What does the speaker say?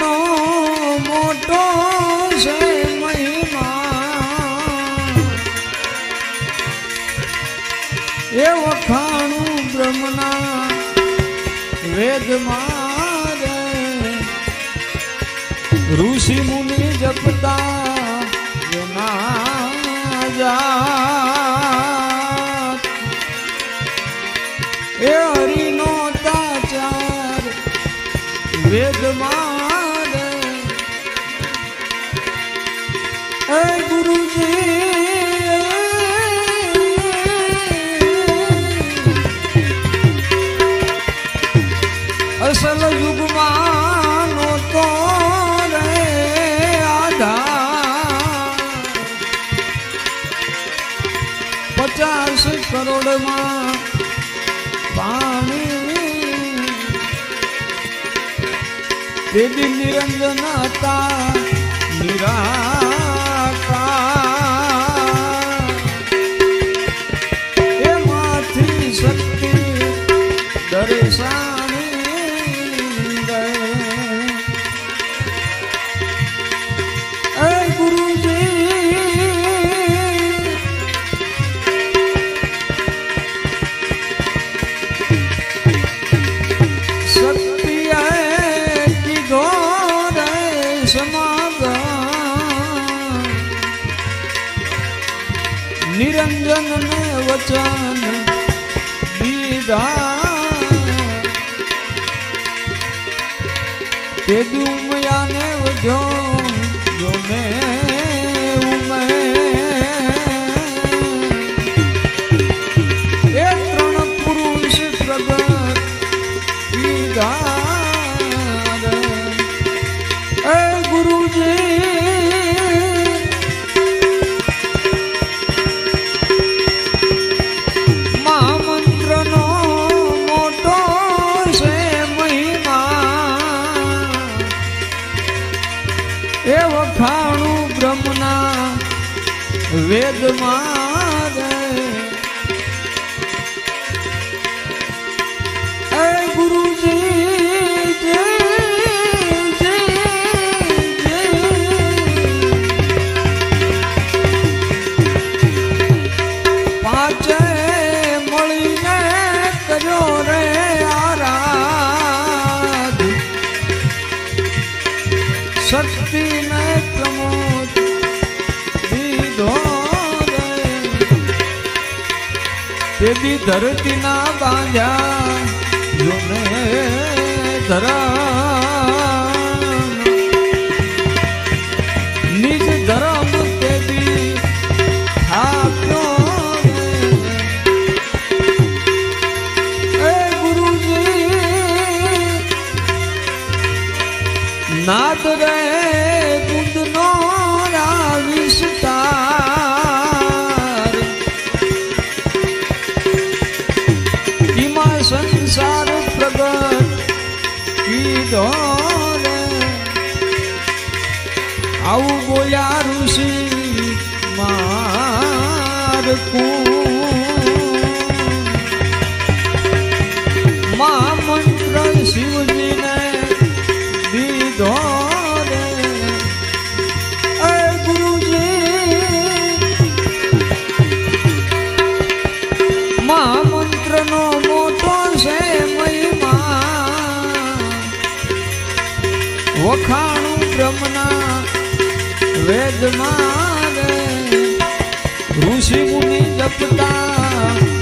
નો મોટો છે મહિમા. એ વખાણું બ્રહ્મના વેદમાં ઋષિ મુનિ જપ પચાસ કરોડમાં પાણી. નિરંજન હતા નિરાકાર નિરંજન ને વચન દીધા તે દુમયા ને વજો જો મેં એ વખાણું બ્રહ્મના વેદમાં તેથી ધરતીના બાંધ્યા. ધરા કીધો રે આવું બોલ્યા ઋષિ મારકું બ્રહ્મના વેદમાં ઋષિ મુનિ જપતા